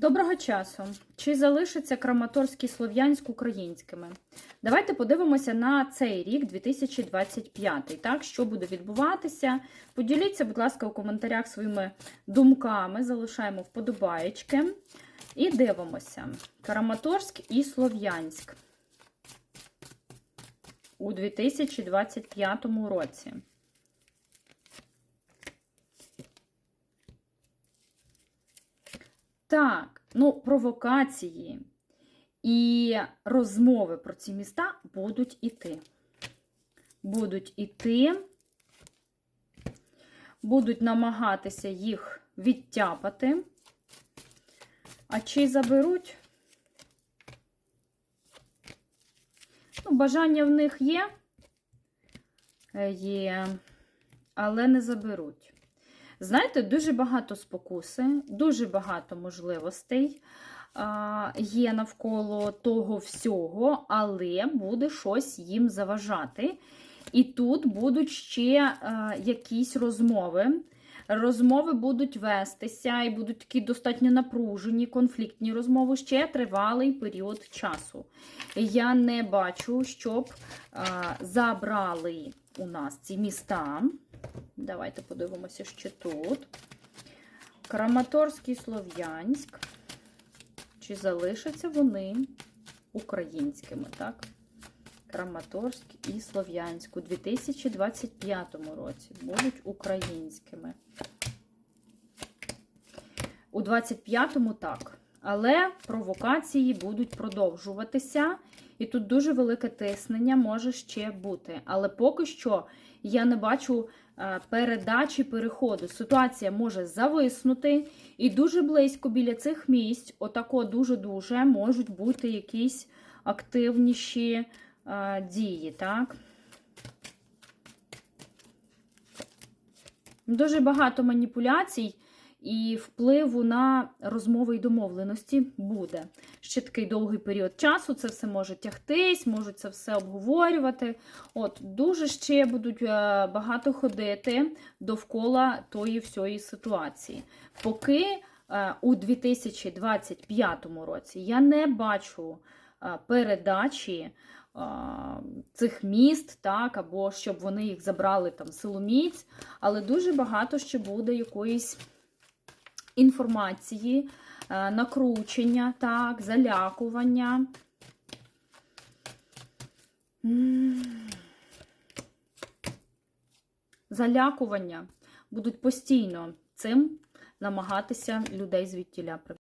Доброго часу! Чи залишиться Краматорськ і Слов'янськ українськими? Давайте подивимося на цей рік, 2025. Так, що буде відбуватися? Поділіться, будь ласка, у коментарях своїми думками, залишаємо вподобаєчки. І дивимося: Краматорськ і Слов'янськ у 2025 році. Так, ну, провокації і розмови про ці міста будуть іти. Будуть іти, будуть намагатися їх відтяпати. А чи заберуть? Ну, бажання в них є, Е, є, але не заберуть. Знаєте, дуже багато спокуси, дуже багато можливостей є навколо того всього, але буде щось їм заважати. І тут будуть ще а, якісь розмови. Розмови будуть вестися і будуть такі достатньо напружені, конфліктні розмови ще тривалий період часу. Я не бачу, щоб а, забрали у нас ці міста. Давайте подивимося, що тут. Краматорськ і Слов'янськ. Чи залишаться вони українськими, так? Краматорськ і Слов'янськ у 2025 році будуть українськими. У 25-му так. Але провокації будуть продовжуватися. І тут дуже велике тиснення може ще бути. Але поки що я не бачу е, передачі переходу. Ситуація може зависнути, і дуже близько біля цих місць, отако дуже-дуже можуть бути якісь активніші е, дії. так? Дуже багато маніпуляцій і впливу на розмови й домовленості буде. Ще такий довгий період часу це все може тягтись, можуть це все обговорювати. От, Дуже ще будуть е, багато ходити довкола тої всієї ситуації. Поки е, у 2025 році я не бачу е, передачі цих міст, так, або щоб вони їх забрали там силоміць, але дуже багато ще буде якоїсь інформації, е, накручення, так, залякування. Залякування будуть постійно цим намагатися людей звідтіля